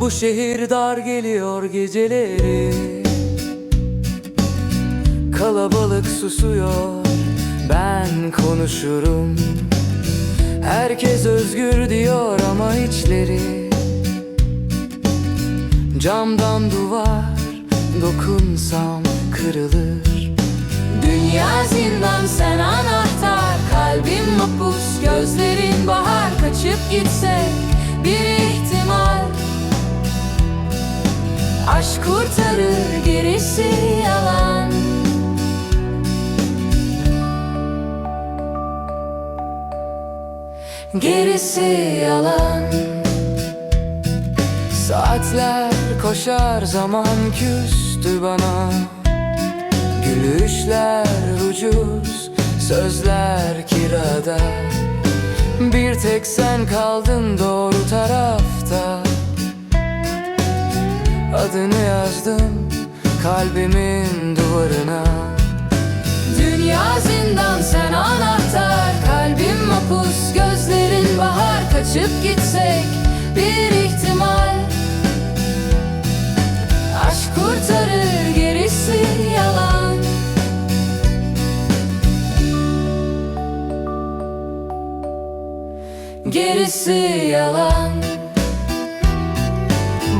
Bu şehir dar geliyor geceleri Kalabalık susuyor. Ben konuşurum. Herkes özgür diyor ama içleri Camdan duvar Dokunsam kırılır. Dünya zindan sen anahtar. Kalbim mapus gözlerin bahar. Kaçıp gitsek bir ihtimal. Aşk kurtarır gerisi yalan Gerisi yalan. Saatler koşar zaman küstü bana. Gülüşler ucuz sözler kirada. Bir tek sen kaldın doğru tarafta. Adını yazdım kalbimin duvarına Kaçıp gitsek bir ihtimal. Aşk kurtarır gerisi yalan. Gerisi yalan.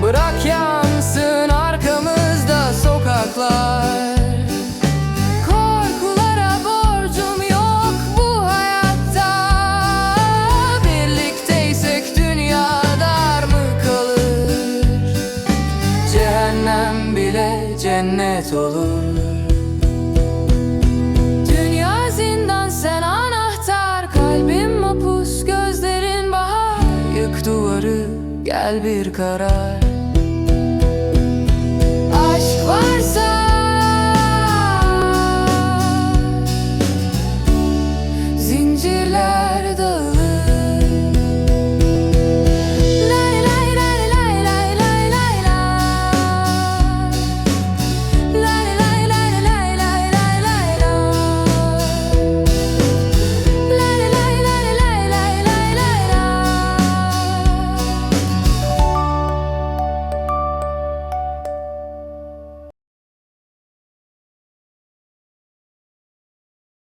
Bırak yansın Cehennem bile cennet olur. Dünya zindan sen anahtar. Kalbim mapus gözlerin bahar. Yık duvarı gel bir karar. Aşk varsa